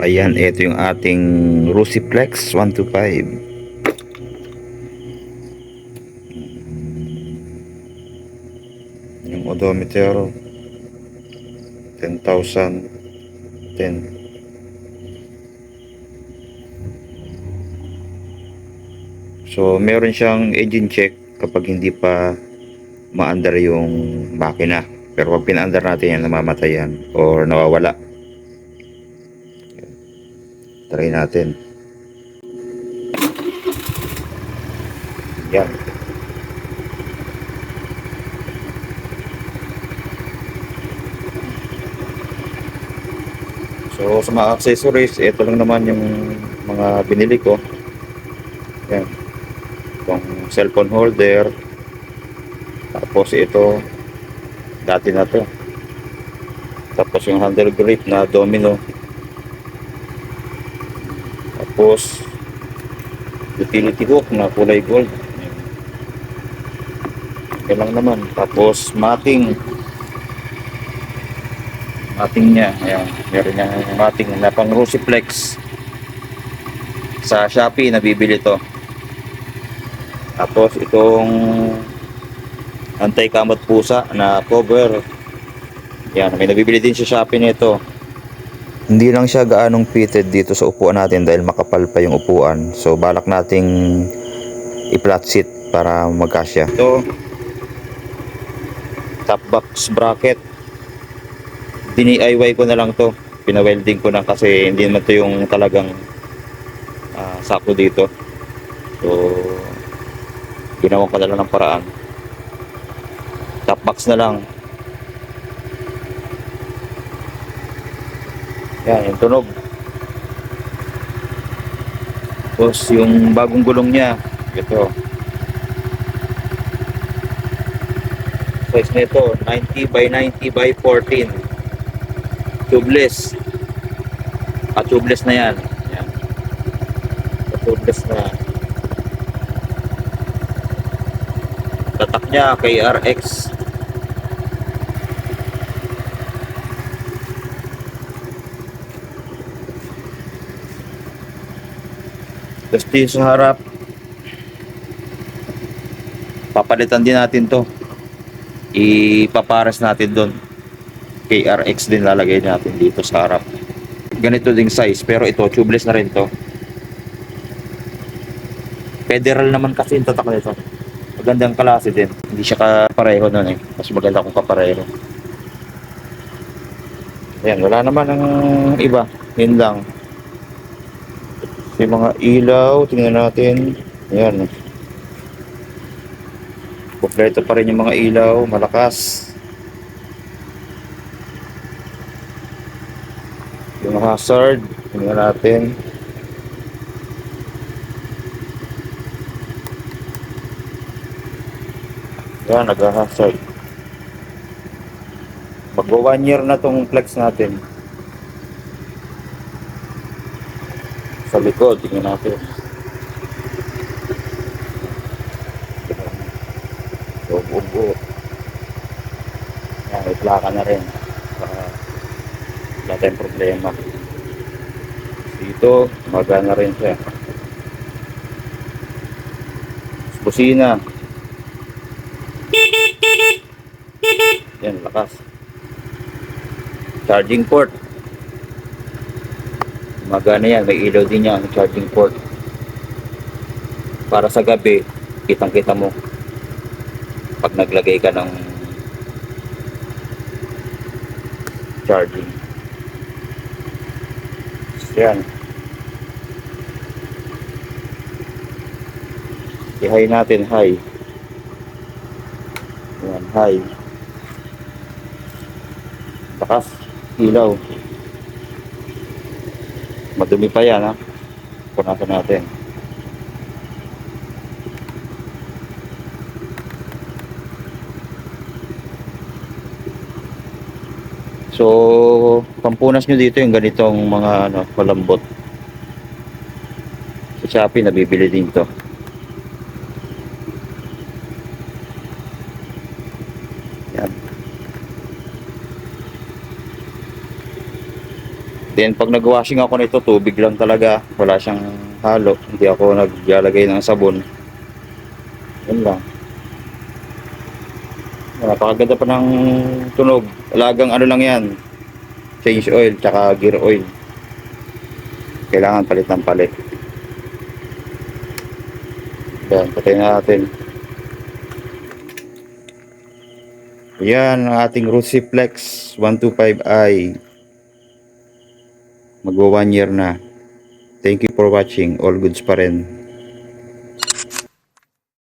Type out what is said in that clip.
Ayan, ito yung ating Rusiplex 125. Yung odometer 10,000 10 So, meron siyang engine check kapag hindi pa maandar yung makina. Pero pag pinaandar natin yan, namamatay yan or nawawala. Try natin. Yan. So, sa mga accessories, ito lang naman yung mga binili ko. Yan. Itong cellphone holder. Tapos ito, dati na to. Tapos yung handle grip na domino. Tapos, utility hook na kulay gold. Yan lang naman. Tapos, mating. Mating niya. Ayan. Meron niyang mating na pang Rusiflex. Sa Shopee, nabibili to. Tapos, itong anti-kamot pusa na cover. Yan, may nabibili din sa Shopee nito. Hindi lang siya gaanong fitted dito sa upuan natin dahil makapal pa yung upuan. So balak nating i-flat seat para magkasya. Ito top box bracket. Dini-IY ko na lang to. Pina-welding ko na kasi hindi naman to yung talagang ah, sakto dito. So ginawa ko na lang ng paraan. Top box na lang. Yan, yung tunog. Tapos yung bagong gulong niya, ito. Size nito, 90 by 90 by 14. Tubeless. Ah, tubeless na yan. Yan. Tubeless na. Tatak niya kay RX Tapos sa harap, papalitan din natin to. Ipapares natin doon. KRX din lalagay natin dito sa harap. Ganito ding size, pero ito, tubeless na rin to. Federal naman kasi yung tatak nito. Magandang klase din. Hindi siya kapareho nun eh. Mas maganda kung kapareho. Ayan, wala naman ang iba. Yun lang. May mga ilaw, tingnan natin. Ayan. Kompleto pa rin yung mga ilaw, malakas. Yung hazard, tingnan natin. Yan, nag-hazard. Magwa one year na tong flex natin. Sa likod, tingnan natin. So, buo. Yan, may plaka na rin. Para wala tayong problema. Dito, magana rin siya. Busina. Yan, lakas. Charging port. Magana yan, may ilaw din yan, charging port. Para sa gabi, kitang kita mo pag naglagay ka ng charging. Yan. I-high natin, high. Yan, high. Bakas, ilaw. Madumi pa yan ha. Punasan natin. So, pampunas nyo dito yung ganitong mga ano, palambot. Sa Shopee, nabibili din to. Yan. Then pag nag-washing ako nito, tubig lang talaga. Wala siyang halo. Hindi ako naglalagay ng sabon. Yan lang. Napakaganda pa ng tunog. Alagang ano lang yan. Change oil, tsaka gear oil. Kailangan palit ng palit. Yan, patayin na natin. Yan ang ating Rusiflex 125i. Magwa one year na. Thank you for watching. All goods pa rin.